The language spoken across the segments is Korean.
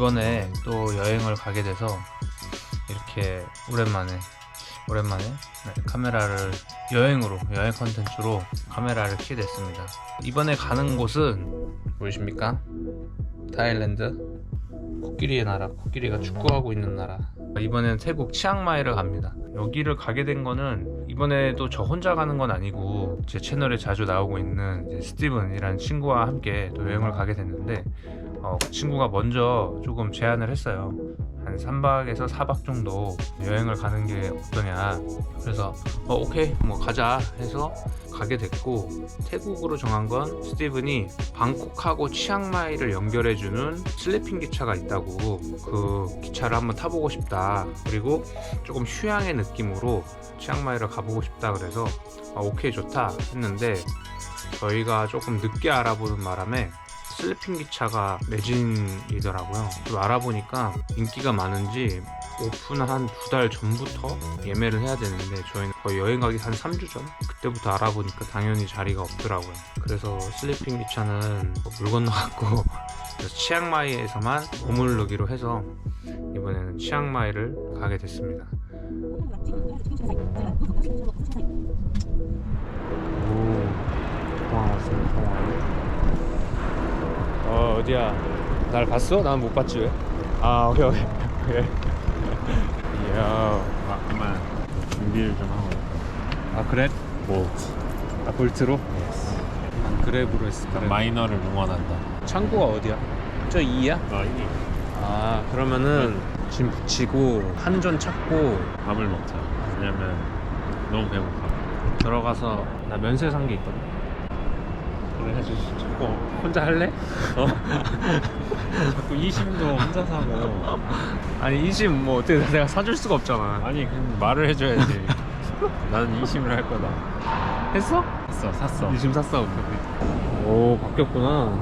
이번에 또 여행을 가게 돼서 이렇게 오랜만에 오랜만에 네, 카메라를 여행으로 여행 컨텐츠로 카메라를 켜게 됐습니다. 이번에 가는 곳은 보이십니까? 타일랜드 코끼리의 나라 코끼리가 축구하고 있는 나라 이번엔 태국 치앙마이를 갑니다 여기를 가게 된 거는 이번에도 저 혼자 가는 건 아니고 제 채널에 자주 나오고 있는 스티븐이라는 친구와 함께 또 여행을 가게 됐는데 어, 그 친구가 먼저 조금 제안을 했어요. 한 3박에서 4박 정도 여행을 가는 게 어떠냐. 그래서 어, 오케이 뭐 가자 해서 가게 됐고 태국으로 정한 건 스티븐이 방콕하고 치앙마이를 연결해주는 슬리핑 기차가 있다고 그 기차를 한번 타보고 싶다. 그리고 조금 휴양의 느낌으로 치앙마이를 가보고 싶다 그래서 아, 오케이 좋다 했는데 저희가 조금 늦게 알아보는 바람에 슬리핑 기차가 매진이더라고요. 또 알아보니까 인기가 많은지 오픈 한 두 달 전부터 예매를 해야 되는데 저희는 거의 여행 가기 한 3주 전? 그때부터 알아보니까 당연히 자리가 없더라고요. 그래서 슬리핑 기차는 물 건너갔고 그래서 치앙마이에서만 머무르기로 해서 이번에는 치앙마이를 가게 됐습니다. 오, 통화 왔습니다. 통화. 어 어디야? 날 봤어? 난 못 봤지 왜? 아 오케이 오케이 오케이. 이야. 아, 그만 준비를 좀 하고 아 그래? 볼트 아 볼트로? 난 그랩으로 했어. 그랩. 마이너를 응원한다 창구가 어디야? 저 2야? 아 이게 아 그러면은 짐 붙이고 한전 찾고 밥을 먹자 왜냐면 너무 배고파 들어가서 나 면세 산 게 있거든. 그래 있 죠 어, 혼자 할래? 어? 자꾸 이심도 혼자 사고 아니 이심 뭐 어떻게 내가 사줄 수가 없잖아. 아니 그럼 말을 해줘야지 나는 이심을 할 거다 했어? 샀어 샀어 이심 샀어. 오케이. 오 바뀌었구나.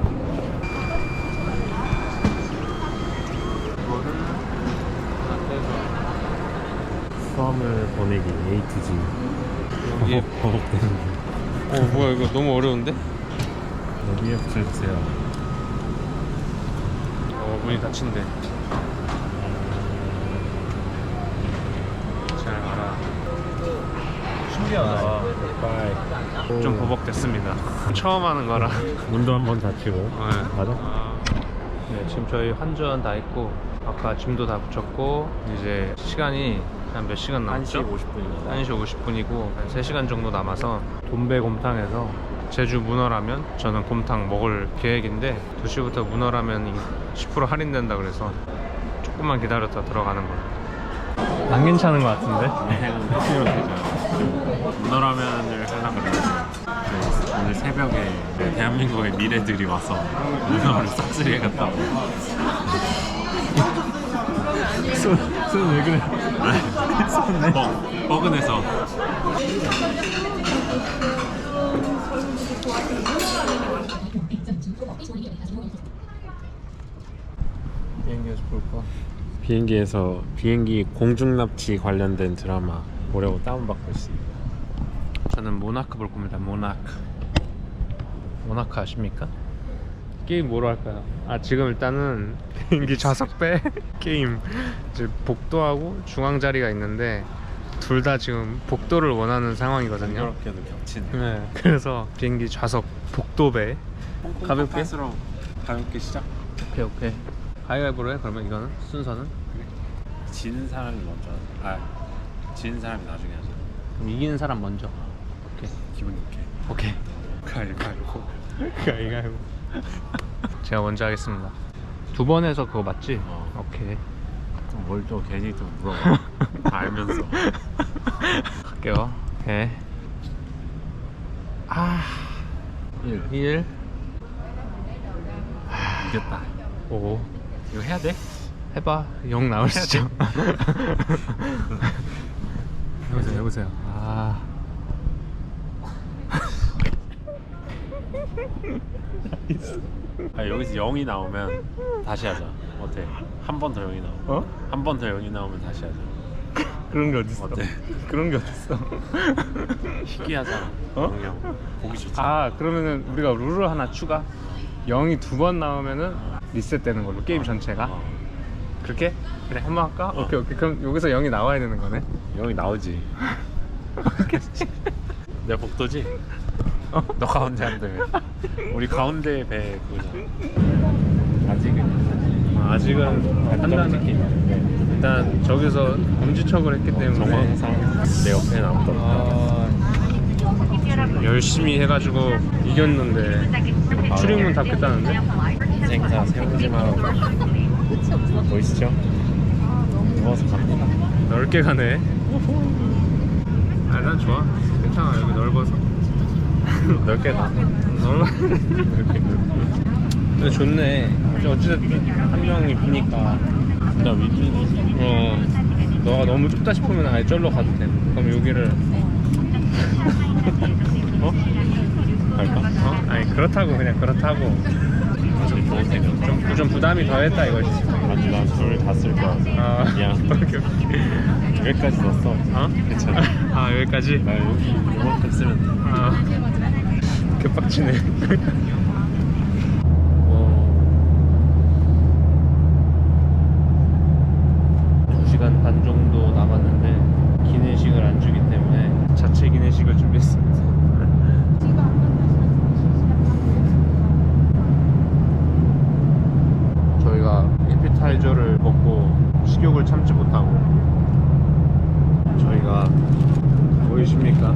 수험을 보내기 A to G 여기 버벅대는 어 뭐야 이거 너무 어려운데? 여기에 붙여주세요 어 문이 닫힌대. 잘 알아. 신기하다. 바이 좀 버벅댔습니다. 처음 하는 거라. 문도 한번 닫히고 네. 맞아? 아, 네, 지금 저희 환전 다 했고 아까 짐도 다 붙였고 이제 시간이 한 몇 시간 1시 남았죠? 50분입니다 1시 50분이고 한 3시간 정도 남아서 돈베 곰탕에서 제주 문어라면 저는 곰탕 먹을 계획인데 2시부터 문어라면이 10% 할인된다 그래서 조금만 기다렸다 들어가는 거예요 안 괜찮은 것 같은데? 해주면 되죠. 문어라면을 하려고 네, 오늘 새벽에 네, 대한민국의 미래들이 와서 문어를 싹쓸이 해갔다고 손왜 그래? 뻐, 뻐근해서 볼까? 비행기에서 비행기 공중 납치 관련된 드라마 보려고 다운받고 있습니다 저는 모나크 볼 겁니다. 모나크. 모나크 아십니까? 게임 뭐로 할까요? 아 지금 일단은 비행기 좌석배 게임 이제 복도하고 중앙 자리가 있는데 둘 다 지금 복도를 원하는 상황이거든요. 그렇게도 겹치네 네. 그래서 비행기 좌석 복도배. 가볍게? 로 가볍게 시작 오케이 오케이. 가위바위보로 해. 그러면 이거는 순서는 지는 사람이 먼저 아 지는 사람이 나중에 하자 그럼 이기는 사람 먼저. 오케이. 기분 좋게 오케이. 가위바위보 가위바위보. 제가 먼저 하겠습니다. 두 번 해서 그거 맞지? 어. 오케이. 뭘 또 괜히 또 물어봐 다 알면서 갈게요. 오케이. 아, 1 1, 이겼다 5. 이거 해야 돼? 해봐. 0 나오시죠? 해보세요, 해보세요. 아. 아 여기서 0이 나오면 다시 하자 어때? 한 번 더 0이 나오면 어? 한 번 더 0이 나오면 다시 하자 그런 게 어딨어? 어때? 그런 게 어딨어? 희귀하잖아 어? 0, 0 보기 좋지 아, 그러면은 우리가 룰을 하나 추가. 0이 두 번 나오면은 리셋되는 걸로 게임 전체가. 어. 그렇게? 그래 한 번 할까? 오케이 오케이 그럼 여기서 0이 나와야 되는 거네 여기 나오지. 내가 복도지? 어? 너 가운데 안 돼. 우리 가운데 배 그거잖아. 아직은 아, 아직은 한다는 느낌. 일단 저기서 엄지척을 했기 때문에 정황상 내 옆에는 아무도 없다. 아, 열심히 해가지고 이겼는데 출입문 닫겠다는데? 인생사 세우지만 보이시죠? 누워서 갑니다. 넓게 가네 아난 좋아 괜찮아 여기 넓어서 넓게 가. 넓어 근데 좋네 어쨌든 한 명이 비니까 나 윈윈이지. 어 너가 너무 좁다 싶으면 아예 절로 가도 돼 그럼 여기를 어? 갈까? 어? 아니 그렇다고 그냥 그렇다고 좀. 좀, 좀 부담이 덜했다 이거지 아니 난둘다쓸 거야. 아 미안. 오케이 오케이 여기까지 넣었어. 어? 괜찮아. 아 여기까지? 나 여기 이만큼 쓰면 돼. 아 개빡치네 두 시간 반 정도 남았는데 기내식을 안 주기 때문에 자체 기내식을 준비했습니다 저희가 에피타이저를 먹고 식욕을 참지 못하고 저희가 보이십니까?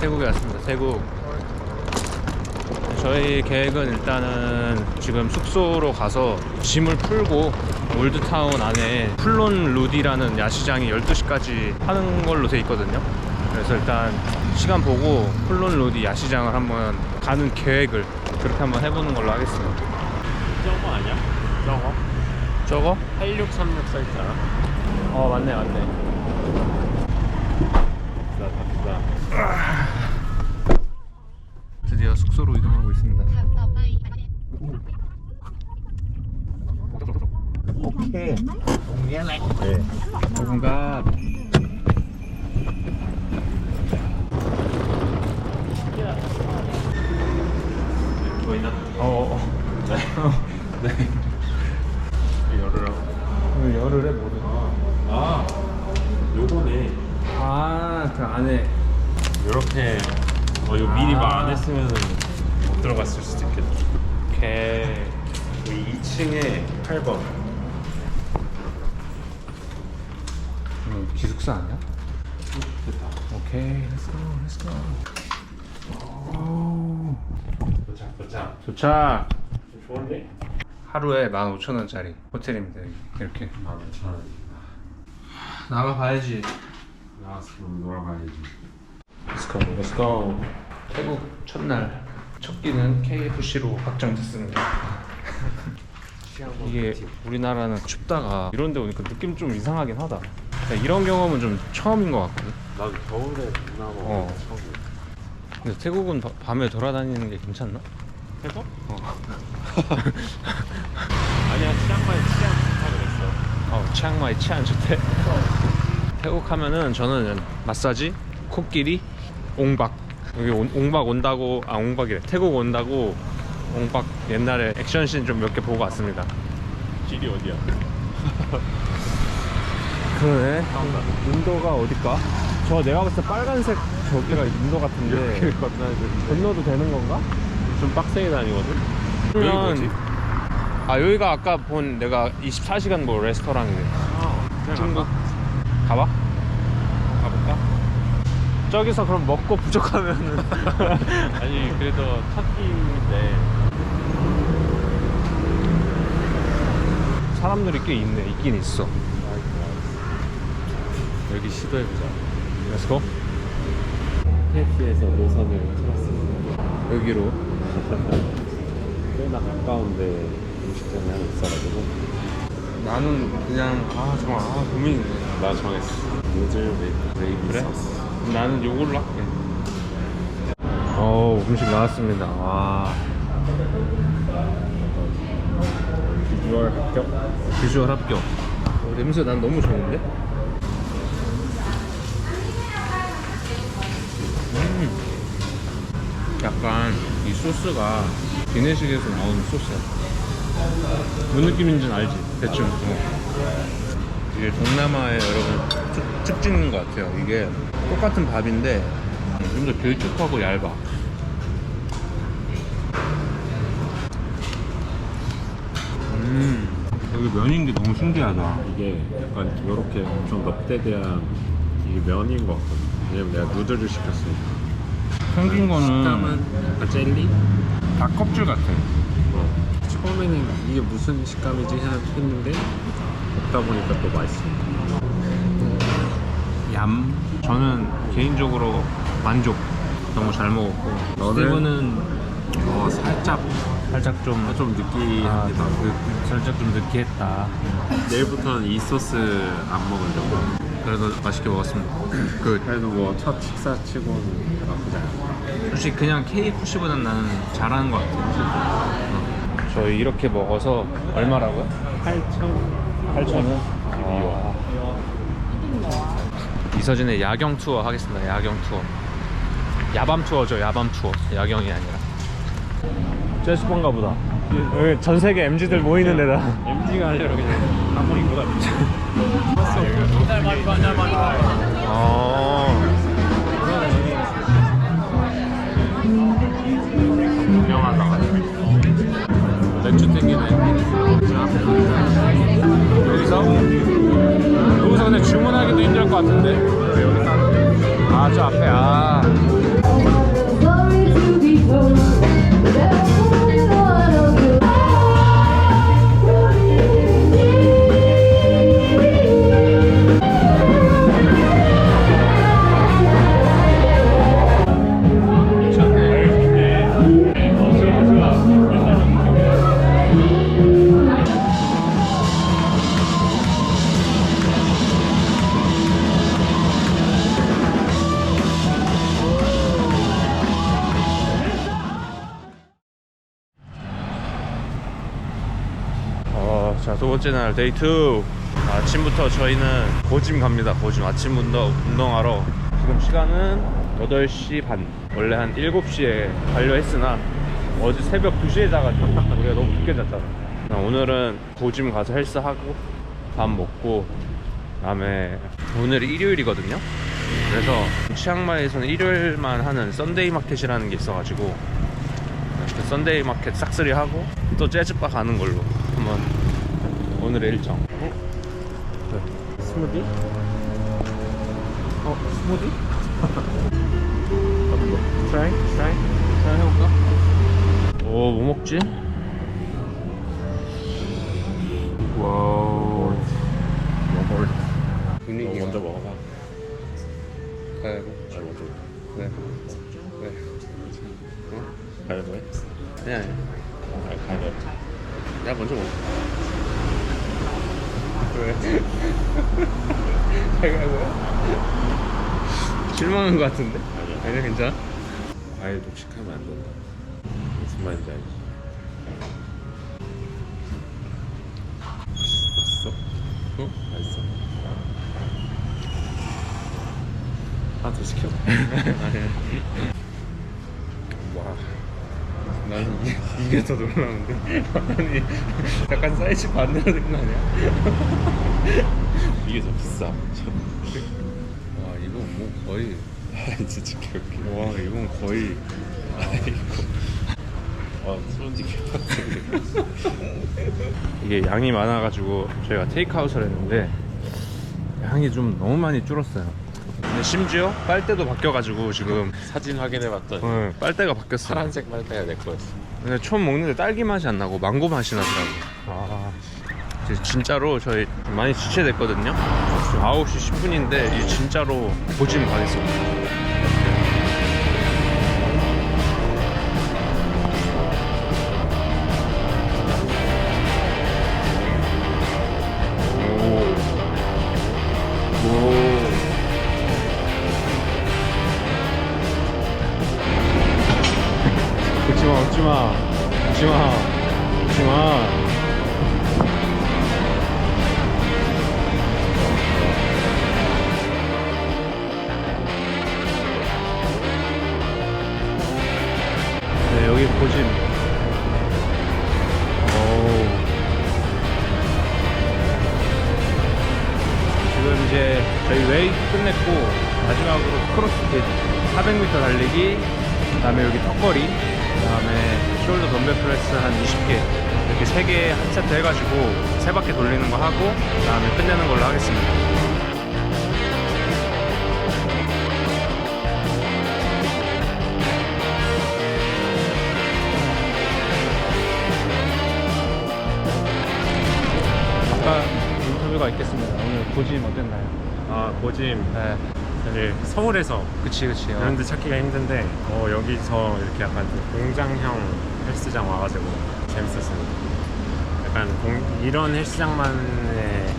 태국에 왔습니다. 태국. 저희 계획은 일단은 지금 숙소로 가서 짐을 풀고 올드타운 안에 플론 루디라는 야시장이 12시까지 하는 걸로 돼 있거든요. 그래서 일단 시간 보고 플론 루디 야시장을 한번 가는 계획을 그렇게 한번 해보는 걸로 하겠습니다. 저거 아니야? 저거? 저거? 8636 써있잖아. 어 맞네 맞네. 나 갑시다. 드디어 숙소로 이동하고 있습니다. 오케이. 동네네. 네. 뭔가 보이나? 어, 어. 네. 열으라고. 오늘 열을 해 뭐를? 아, 요거네. 아, 그 안에 요렇게 어 이거 미리 아. 말안 했으면 못 들어갔을 수도 있겠다. 개. 여기 2층에 8번. 음, 기 숙사 아니야? 됐다. 오케이, 렛츠고, 렛츠고. 오, 도착 도착. 도착. 좋은데? 하루에 15,000원짜리 호텔입니다. 이렇게. 아, 괜찮아. 나가 봐야지. 나와서 그럼 놀아봐야지. Let's go, let's go. 태국 첫날 첫 끼는 KFC로 확정됐습니다. 이게 우리나라는 춥다가 이런 데 오니까 느낌 좀 이상하긴 하다. 그러니까 이런 경험은 좀 처음인 것 같거든. 나도 겨울에 동남아 어. 처음. 근데 태국은 바- 밤에 돌아다니는 게 괜찮나? 해서? 어. 아니야 치앙마이 치앙 좋다 그랬어. 어, 치앙마이 치안 좋대. 태국 하면은 저는 마사지, 코끼리, 옹박. 여기 온- 옹박 온다고 아 옹박이래. 태국 온다고 옹박 옛날에 액션씬 좀 몇 개 보고 왔습니다. 길이 어디야? 그러네. 인도가 어딜까? 저 내가 봤을 때 빨간색 저기가 인도 같은데 건너야 되는데. 건너도 되는 건가? 좀 빡세게 다니거든. 여기 뭐지? 아 여기가 아까 본 내가 24시간 뭐 레스토랑이래. 아, 그냥 중국 갈까? 가봐. 가볼까? 저기서 그럼 먹고 부족하면은 아니 그래도 첫 끼인데 사람들이 꽤 있네. 있긴 있어. 여기 시도해보자. 렛츠고. KFC에서 노선을 틀었어. 여기로. 꽤나 가까운데 음식점이 하나 있어가지고 나는 그냥 아 정말 아 고민이네. 나 정했어. 노즐 그레이비 그래? 나는 요걸로 할게. 어 음식 나왔습니다. 와 비주얼 합격. 비주얼 합격. 어, 냄새 난 너무 좋은데? 음. 약간 이 소스가 기내식에서 나오는 소스야. 뭔 느낌인지는 알지? 대충. 어. 이게 동남아의 여러분 특, 특징인 것 같아요. 이게 똑같은 밥인데 좀 더 길쭉하고 얇아. 음, 여기 면인 게 너무 신기하다. 이게 약간 이렇게 엄청 넉대대한 이게 면인 것 같거든. 왜냐면 내가 누드를 시켰으니까. 생긴 거는 식감은 약간 젤리? 닭 껍질 같아. 어. 처음에는 이게 무슨 식감이지 했는데 먹다 보니까 또 맛있어. 얌. 저는 개인적으로 만족. 너무 잘 먹었고. 너는? 스티브는 어 살짝 살짝 좀좀 느끼합니다. 아, 그, 살짝 좀 느끼했다. 내일부터는 이 소스 안 먹으려고. 그래도 맛있게 먹었습니다. 그 그래도 뭐 첫 식사 치고는 나쁘지 않아. 솔직히 그냥 KFC보단 나는 잘하는 것 같아. 어. 저희 이렇게 먹어서 얼마라고요? 8천 8,000원. 아. 이서진의 야경 투어 하겠습니다. 야경 투어. 야밤 투어죠. 야밤 투어. 야경이 아니라. 재즈번가 보다. 여기 전 세계 MZ들 모이는 데다. MG가 아니라 그냥 한번이보다 Nasıl yok? Var, var, var, var. 자, 두 번째 날 데이 2. 아침부터 저희는 고짐 갑니다. 고짐 아침 운동, 운동하러. 지금 시간은 8시 반. 원래 한 7시에 가려 했으나 어제 새벽 2시에 자가지고 우리가 너무 늦게 잤잖아. 아, 오늘은 고짐 가서 헬스하고 밥 먹고 그다음에 오늘이 일요일이거든요. 그래서 치앙마이에서는 일요일만 하는 썬데이 마켓이라는 게 있어가지고 그 썬데이 마켓 싹쓸이 하고 또 재즈바 가는 걸로 한번 오늘의 일정. 어? 스무디? 어 스무디? 트라이? 트라이? 트라이 해볼까? 오, 뭐 먹지? 와우. 뭘? 분위기가 너 먼저 먹어봐. 실망한 것 같은데? 아니야. 아니야, 괜찮아? 과일 독식하면 안 된다. 무슨 말인지 알지? 맛있어? 어? 맛있어? 하나 더 시켜? 와. 나는 이게, 이게 더 놀라운데. 아니, 약간 사이즈 반대로 된 거 아니야? 이게 더 비싸. 와, 이건 뭐 거의. 아, 진짜 개웃겨. 와, 이건 거의. 아이고. 아, 손이 개빡치네. 이게 양이 많아가지고 저희가 테이크아웃을 했는데 양이 좀 너무 많이 줄었어요. 근데 심지어 빨대도 바뀌어가지고 지금 사진 확인해봤더니 어, 빨대가 바뀌었어요. 파란색 빨대가 내 거였어. 근데 처음 먹는데 딸기 맛이 안 나고 망고 맛이 나더라고. 아, 이제 진짜로 저희 많이 지체됐거든요. 9시 10분인데 이제 진짜로 고짐 가겠습니다. 고짐 어땠나요? 아 고짐 네, 사실 서울에서 그치 그치. 어. 이런 데 찾기가 힘든데 어, 여기서 이렇게 약간 좀 공장형 헬스장 와가지고 재밌었습니다. 약간 공- 이런 헬스장만의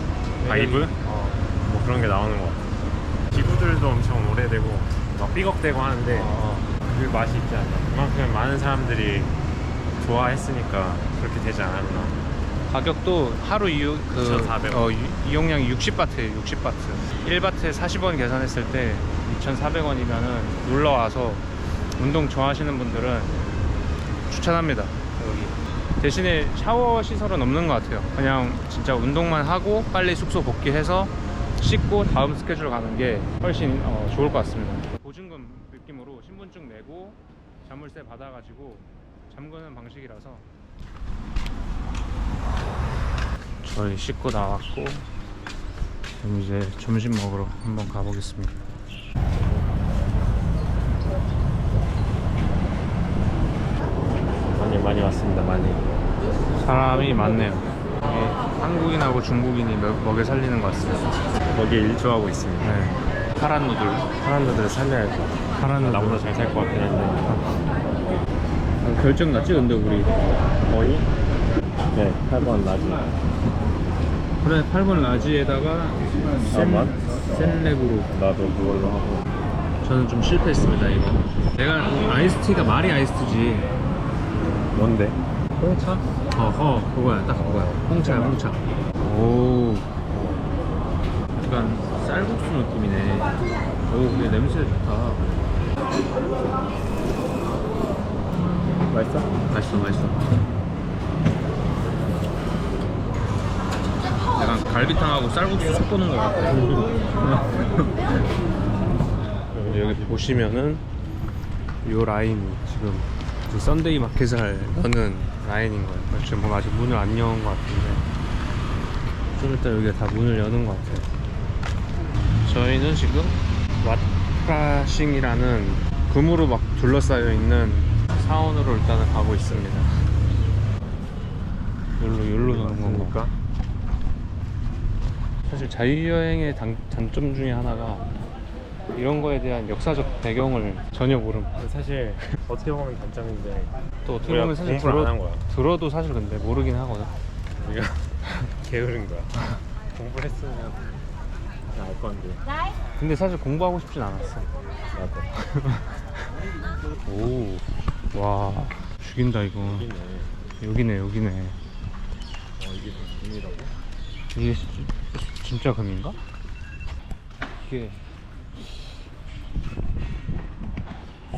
바이브? 어. 뭐 그런 게 나오는 것 같아요. 기구들도 엄청 오래되고 막 삐걱대고 하는데 어. 그 맛이 있지 않나. 그만큼 많은 사람들이 좋아했으니까 그렇게 되지 않았나. 가격도 하루 이용 그 2,400 원. 어, 유- 이용량이 60바트예요. 60바트. 1바트에 40원 계산했을 때 2,400원이면은 놀러 와서 운동 좋아하시는 분들은 추천합니다. 여기. 대신에 샤워 시설은 없는 것 같아요. 그냥 진짜 운동만 하고 빨리 숙소 복귀해서 씻고 다음 스케줄 가는 게 훨씬 어, 좋을 것 같습니다. 보증금 느낌으로 신분증 내고 자물쇠 받아가지고 잠그는 방식이라서 저희 씻고 나왔고 그럼 이제 점심 먹으러 한번 가보겠습니다. 많이 많이 왔습니다. 많이. 사람이 많네요. 이게 한국인하고 중국인이 먹- 먹여 살리는 것 같습니다. 거기에 일조하고 있습니다. 네. 파란 누들. 사람들을 살려야 할것 같아요. 파란 누들. 나보다 잘 살 것 같긴 한데. 아, 결정 났지 근데 우리. 거의? 네, 8번 라지. 그래 8번 라지에다가 잠깐만. 센렉으로. 나도 그걸로 하고. 저는 좀 실패했습니다 이거. 내가 아이스티가 말이 아이스티지. 뭔데? 홍차? 어허 그거야 딱 그거야. 홍차야 홍차. 오. 약간 쌀국수 느낌이네. 오 근데 냄새 좋다. 맛있어? 맛있어 맛있어 갈비탕하고 쌀국수 섞어놓은 것 같아 여기 보시면은 요 라인이 지금 그 썬데이 마켓을 여는 라인인 거예요 지금 뭐 아직 문을 안 여는 것 같은데 좀 이따 여기가 다 문을 여는 것 같아요 저희는 지금 왓프라싱이라는 금으로 막 둘러싸여 있는 사원으로 일단은 가고 있습니다. 여기로 여기로 가는 건가? 사실 자유여행의 단, 단점 중에 하나가 이런 거에 대한 역사적 배경을 전혀 모름. 사실 어떻게 보면 단점인데 또 어떻게 보면 사실 공부를 들어, 거야. 들어도 사실 근데 모르긴 하거든. 우리가 게으른 거야. 공부를 했으면 그냥 알 건데 근데 사실 공부하고 싶진 않았어. 오, 와, 죽인다 이거. 여기네. 여기네, 여기네. 어 이게 금이라고? 이게 시- 진짜 금인가? 이게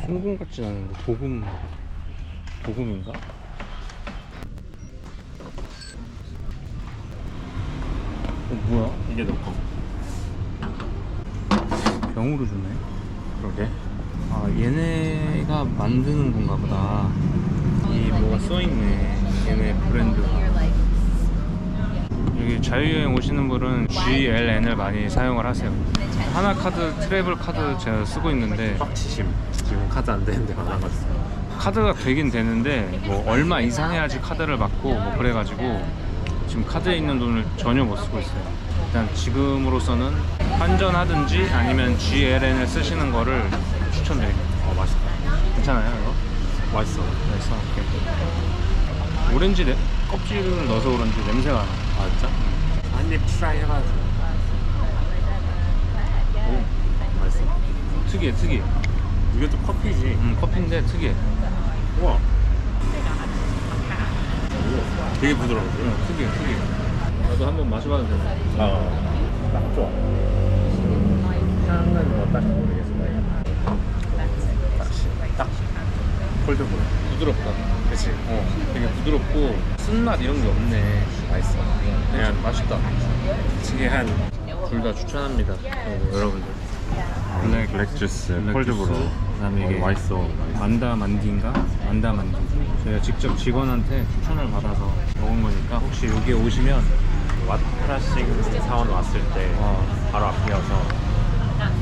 순금 같진 않은데 도금 도금인가? 어 뭐야? 이게 너 거. 병으로 주네. 그러게. 아 얘네가 만드는 건가 보다. 이 뭐가 써 있네. 얘네 브랜드가. 자유여행 오시는 분은 GLN을 많이 사용을 하세요. 하나 카드, 트래블 카드 제가 쓰고 있는데 빡치심. 지금 카드 안 되는데 많아가지고. 카드가 되긴 되는데 뭐 얼마 이상 해야지 카드를 받고 뭐 그래가지고 지금 카드에 있는 돈을 전혀 못 쓰고 있어요. 일단 지금으로서는 환전하든지 아니면 GLN을 쓰시는 거를 추천드립니다. 어 맛있다. 괜찮아요 이거? 맛있어. 그래서 이렇게 오렌지 내, 껍질을 넣어서 그런지 냄새가 나. 아 진짜? 한입 트라이 해가지고. 오 맛있어. 특이해 특이해. 이게 또 커피지. 음, 커피인데 특이해. 우와. 되게 부드러운데? 응, 특이해 특이해. 나도 한번 마셔봐도 되나? 아, 딱 좋아. 향은 어떨지 모르겠어요. 딱 콜드브루. 부드럽다. 그치? 어, 되게 부드럽고 쓴맛 이런 게 없네. 맛있어. 그냥 맛있다. 특이한 둘 다 추천합니다. 그리고 여러분들 블랙, 블랙 주스, 콜드브루. 그다음에 이게 어, 맛있어. 만다 만디인가? 만다 만디. 저희가 직접 직원한테 추천을 받아서 먹은 거니까 혹시 여기 오시면 왓프라싱 사원 왔을 때 어, 바로 앞이어서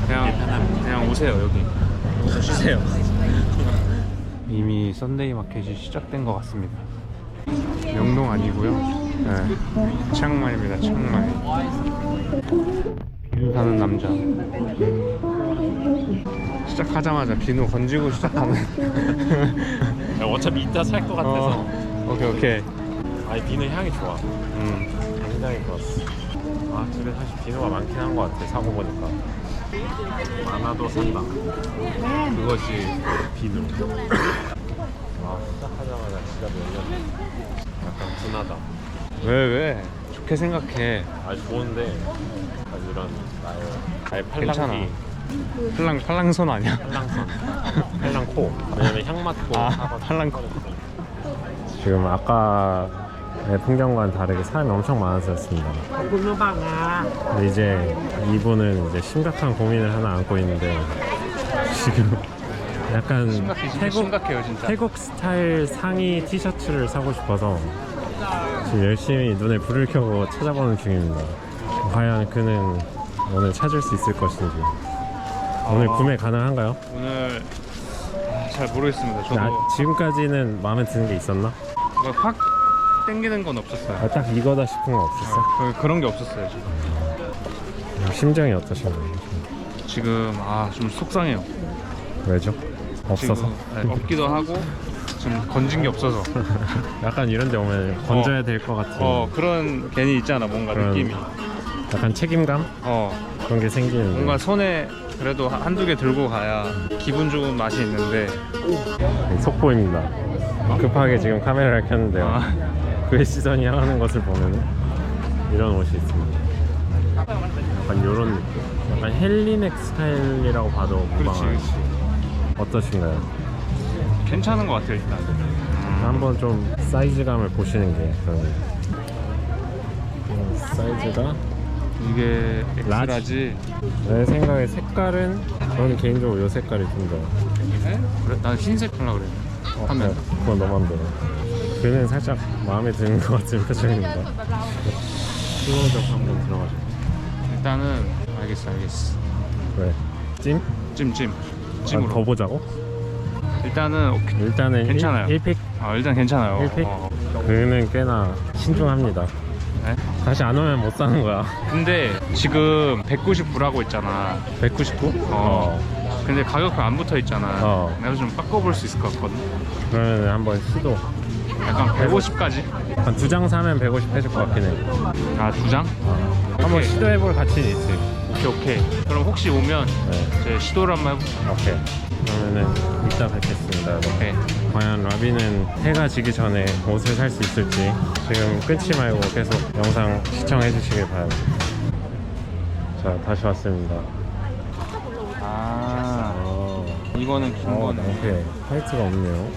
그냥 그냥 오세요 여기. 쉬세요. 이미 썬데이 마켓이 시작된 것 같습니다. 명동 아니고요. 네, 치앙마이입니다. 치앙마이. 비누 사는 남자. 시작하자마자 비누 건지고 시작하는. 어차피 이따 살 것 같아서 어, 오케이 오케이. 아니 비누 향이 좋아 음. 굉장히 좋았어 아 집에 사실 비누가 많긴 한 것 같아 사고 보니까 많아도 산다 그것이 비누 아 시작하자마자 지갑 열렸네 약간 분하다 왜 왜? 좋게 생각해. 아 좋은데 약간 이런 나의 나의 괜찮아. 팔랑기 팔랑 팔랑선 아니야? 팔랑선 팔랑코 왜냐면 향 맡고 아, 사과 팔랑코. 지금 아까의 풍경과는 다르게 사람이 엄청 많아졌습니다. 근데 이제 이분은 이제 심각한 고민을 하나 안고 있는데 지금 약간 심각해 진짜 태국 심각해요 진짜. 태국 스타일 상의 티셔츠를 사고 싶어서 지금 열심히 눈에 불을 켜고 찾아보는 중입니다. 과연 그는 오늘 찾을 수 있을 것인지. 오늘 어. 구매 가능한가요? 오늘 아, 잘 모르겠습니다. 저도 아, 지금까지는 마음에 드는 게 있었나? 뭐확 땡기는 건 없었어요. 아, 딱 이거다 싶은 거 없었어? 그, 그런 게 없었어요 지금. 심정이 어떠신가요? 지금 아 좀 속상해요. 왜죠? 없어서? 지금, 네, 없기도 하고 지금 건진 게 없어서. 약간 이런 데 오면 건져야 될 것 같은 어 그런 괜히 있잖아 뭔가 그런 느낌이. 약간 책임감? 어 그런 게 생기는데 뭔가 손에 그래도 한- 한두 개 들고 가야 기분 좋은 맛이 있는데. 네, 속보입니다 급하게 지금 카메라를 켰는데요 아, 그의 시선이 향하는 것을 보면 이런 옷이 있습니다 약간 이런 느낌 약간 헬리넥 스타일이라고 봐도 그렇지 무방한 그렇지. 어떠신가요? 괜찮은 것 같아요 일단. 한번 좀 사이즈감을 보시는 게 그런 어, 사이즈가 이게 라지. 엑스라지. 내 생각에 색깔은 저는 개인적으로 이 색깔이 좀더 네? 그래? 난 흰색 하려고 그랬네. 어, 하면. 네, 그건 너 맘대로 그는 살짝 마음에 드는 것 같은 표정입니다 클로즈업 한번 들어가죠 일단은 알겠어 알겠어. 왜? 찜? 찜찜. 아, 찜으로. 더 보자고? 일단은 오케이. 일단은 괜찮아요. 1, 픽 아, 일단 괜찮아요. 일픽? 어. 그는 꽤나 신중합니다 네? 다시 안 오면 못 사는 거야 근데 지금 199라고 있잖아. 199? 어. 근데 가격표 안 붙어 있잖아. 어. 내가 좀 바꿔볼 수 있을 것 같거든. 그러면 한번 시도 약간 150까지? 한 두 장 사면 150 해줄 것 같긴 해 아, 두 장? 한번 오케이. 시도해볼 가치는 있지 오케이, 오케이. 그럼 혹시 오면 네 이제 시도를 한번 해볼게요. 오케이 그러면은 이따 뵙겠습니다 여러분 오케이. 과연 라비는 해가 지기 전에 옷을 살 수 있을지 지금 끊지 말고 계속 영상 시청해 주시길 바랍니다 자 다시 왔습니다 아, 어, 이거는 긴 어 거네. 오케이 화이트가 없네요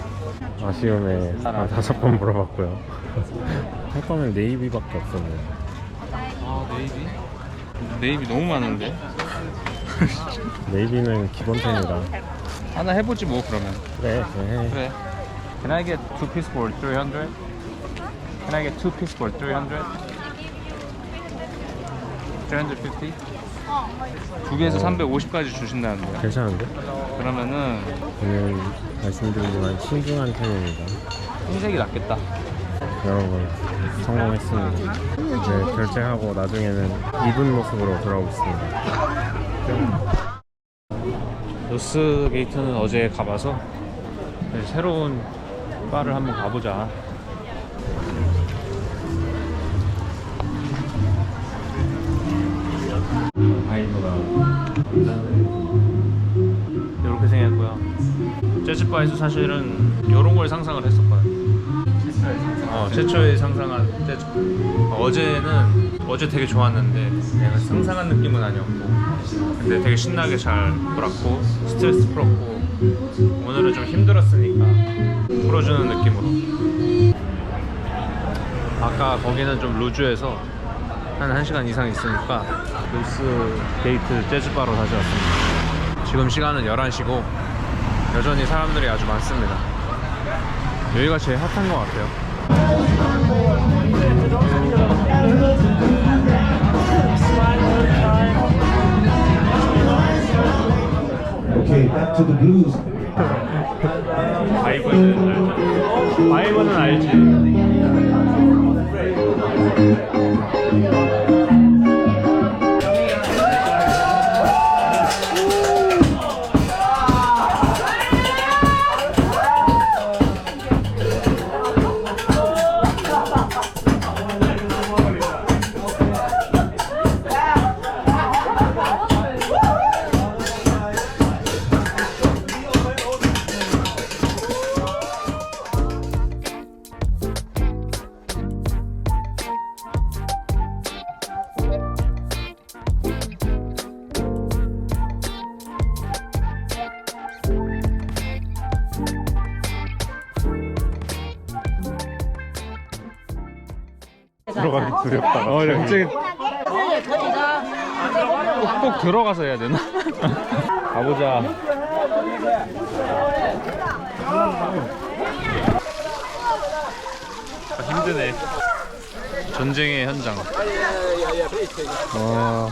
아쉬움에 한 다섯 번 물어봤고요 할 거면 네이비밖에 없었네요? 네이비 너무 많은데? 네이비는 기본템이라 하나 해보지 뭐, 그러면. 그래 그래 그래. Can I get two piece for 300? Can I get two piece for 300? 350? 두 개에서 350까지 주신다는데요. 괜찮은데? 그러면은 오늘 말씀드리지만 신중한 템입니다 흰색이 낫겠다. 여러분 성공했습니다. 이제 결제하고 나중에는 입은 모습으로 돌아오겠습니다. 로스 게이트는 어제 가봐서 네, 새로운 바를 한번 가보자. 이렇게 생겼고요. 재즈바에서 사실은 이런 걸 상상을 했었거든요. 어, 최초에 상상한 재즈. 어제는 어제 되게 좋았는데 내가 상상한 느낌은 아니었고, 근데 되게 신나게 잘 풀었고 스트레스 풀었고 오늘은 좀 힘들었으니까 풀어주는 느낌으로. 아까 거기는 좀 루즈해서 한 1시간 이상 있으니까 루스 게이트 재즈바로 다시 왔습니다. 지금 시간은 11시고 여전히 사람들이 아주 많습니다. 여기가 제일 핫한 것 같아요. Back to the blues. 바이브는 알죠. 바이브는 알지. 어, 갑자기 꼭, 꼭 들어가서 해야 되나? 가보자. 아, 힘드네. 전쟁의 현장. 와.